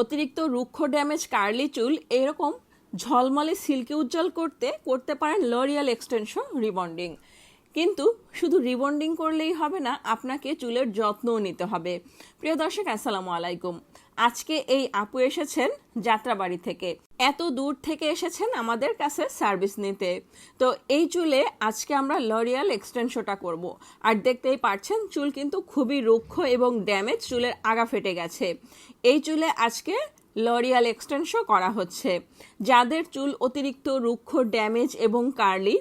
অতিরিক্ত রুক্ষ damage, curly চুল এরকম ঝলমলে সিল্কি উজ্জ্বল করতে করতে পারেন লরিয়াল এক্সটেনশন রিবন্ডিং। কিন্তু শুধু রিবন্ডিং করলেই হবে না, আপনাকে চুলের যত্নও নিতে হবে। প্রিয় দর্শক, আসসালামু আলাইকুম। আজকে এই আপু এসেছেন যাত্রাবাড়ি থেকে। এত দূর থেকে এসেছেন আমাদের কাছে সার্ভিস নিতে। তো এই চুলে আজকে আমরা লরিয়াল এক্সটেনশনটা করব। আর দেখতেই পাচ্ছেন চুল কিন্তু খুবই রুক্ষ এবং ড্যামেজ চুলের আগা ফেটে গেছে। এই চুলে আজকে লরিয়াল এক্সটেনশন করা হচ্ছে। যাদের চুল অতিরিক্ত রুক্ষ ড্যামেজ এবং কার্লি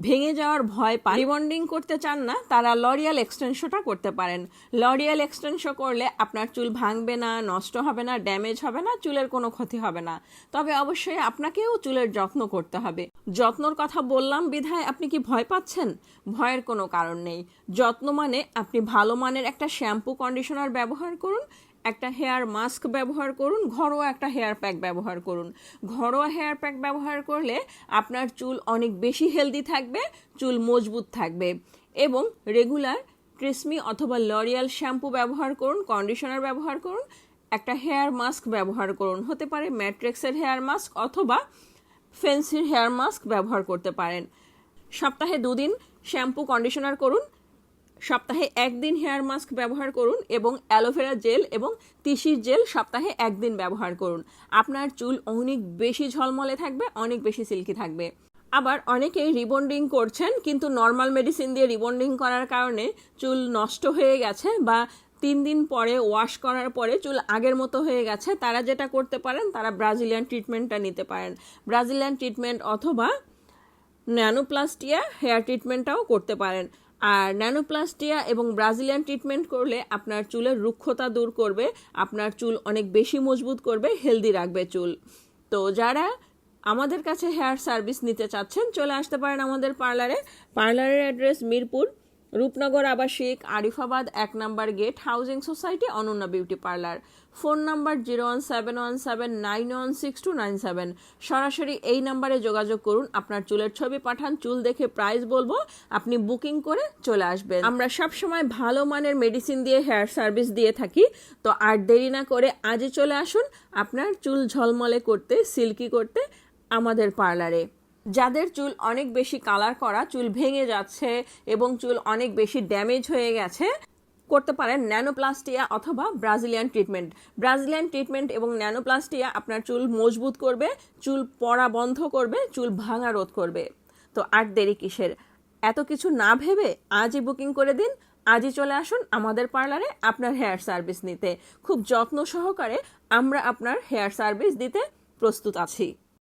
ভেঙে যাওয়ার ভয় পান রিবন্ডিং করতে চান না, তারা লরিয়াল এক্সটেনশনটা করতে পারেন। লরিয়াল এক্সটেনশন করলে আপনার চুল ভাঙবে না, নষ্ট হবে না ড্যামেজ হবে না, চুলের কোনো ক্ষতি হবে না। তবে অবশ্যই আপনাকেও চুলের যত্ন করতে হবে। যত্নর কথা বললাম, বিধায় আপনি কি ভয় পাচ্ছেন? ভয়ের কোনো কারণ নেই। যত্ন মানে আপনি ভালো মানের একটা শ্যাম্পু কন্ডিশনার ব্যবহার করুন একটা হেয়ার মাস্ক ব্যবহার করুন, ঘরোয়া একটা হেয়ার প্যাক ব্যবহার করুন। ঘরোয়া হেয়ার প্যাক ব্যবহার করলে আপনার চুল অনেক বেশি হেলদি থাকবে, চুল মজবুত থাকবে। এবং রেগুলার ক্রিসমি অথবা লরিয়াল শ্যাম্পু ব্যবহার করুন কন্ডিশনার ব্যবহার করুন, একটা হেয়ার মাস্ক ব্যবহার করুন। হতে পারে ম্যাট্রিক্সের হেয়ার মাস্ক অথবা ফেন্সির হেয়ার মাস্ক ব্যবহার করতে পারেন। সপ্তাহে দুদিন শ্যাম্পু কন্ডিশনার করুন সপ্তাহে একদিন হেয়ার মাস্ক ব্যবহার করুন এবং অ্যালোভেরা জেল এবং তিসির জেল সপ্তাহে একদিন ব্যবহার করুন। আপনার চুল অনেক বেশি ঝলমলে থাকবে, অনেক বেশি সিল্কি থাকবে। আবার অনেকেই রিবন্ডিং করছেন, কিন্তু নর্মাল মেডিসিন দিয়ে রিবন্ডিং করার কারণে চুল নষ্ট হয়ে গেছে বা তিন দিন পরে ওয়াশ করার পরে চুল আগের মতো হয়ে গেছে। তারা যেটা করতে পারেন, তারা ব্রাজিলিয়ান ট্রিটমেন্টটা নিতে পারেন। ব্রাজিলিয়ান ট্রিটমেন্ট অথবা ন্যানোপ্লাস্টিয়া হেয়ার ট্রিটমেন্টটাও করতে পারেন। আর ন্যানোপ্লাস্টিয়া এবং ব্রাজিলিয়ান ট্রিটমেন্ট করলে আপনার চুলের রুক্ষতা দূর করবে, আপনার চুল অনেক বেশি মজবুত করবে, হেলদি রাখবে চুল। তো যারা আমাদের কাছে হেয়ার সার্ভিস নিতে চাচ্ছেন, চলে আসতে পারেন আমাদের পার্লারে। পার্লারের অ্যাড্রেস মিরপুর রূপনগর আবাসিক, আরিফাবাদ এক number gate, housing society, Ananya beauty parlour. Phone number zero one seven one seven nine one six two nine seven. সরাসরি এই নাম্বারে যোগাযোগ করুন, আপনার চুলের ছবি পাঠান, চুল দেখে প্রাইস বলব, আপনি বুকিং করে চলে আসবেন। আমরা সব সময় ভালো মানের মেডিসিন দিয়ে হেয়ার সার্ভিস দিয়ে থাকি, তো আর দেরি না করে আজই চলে আসুন, আপনার চুল ঝলমলে করতে সিল্কি করতে আমাদের পার্লারে যাদের চুল অনেক বেশি কালার করা, চুল ভেঙে যাচ্ছে এবং চুল অনেক বেশি ড্যামেজ হয়ে গেছে, করতে পারেন ন্যানোপ্লাস্টিয়া অথবা ব্রাজিলিয়ান ট্রিটমেন্ট ব্রাজিলিয়ান ট্রিটমেন্ট এবং ন্যানোপ্লাস্টিয়া আপনার চুল মজবুত করবে, চুল পড়া বন্ধ করবে, চুল ভাঙা রোধ করবে। তো আর দেরি কিসের? এত কিছু না ভেবে আজই বুকিং করে দিন, আজই চলে আসুন আমাদের পার্লারে আপনার হেয়ার সার্ভিস নিতে। খুব যত্ন সহকারে আমরা আপনার হেয়ার সার্ভিস দিতে প্রস্তুত আছি।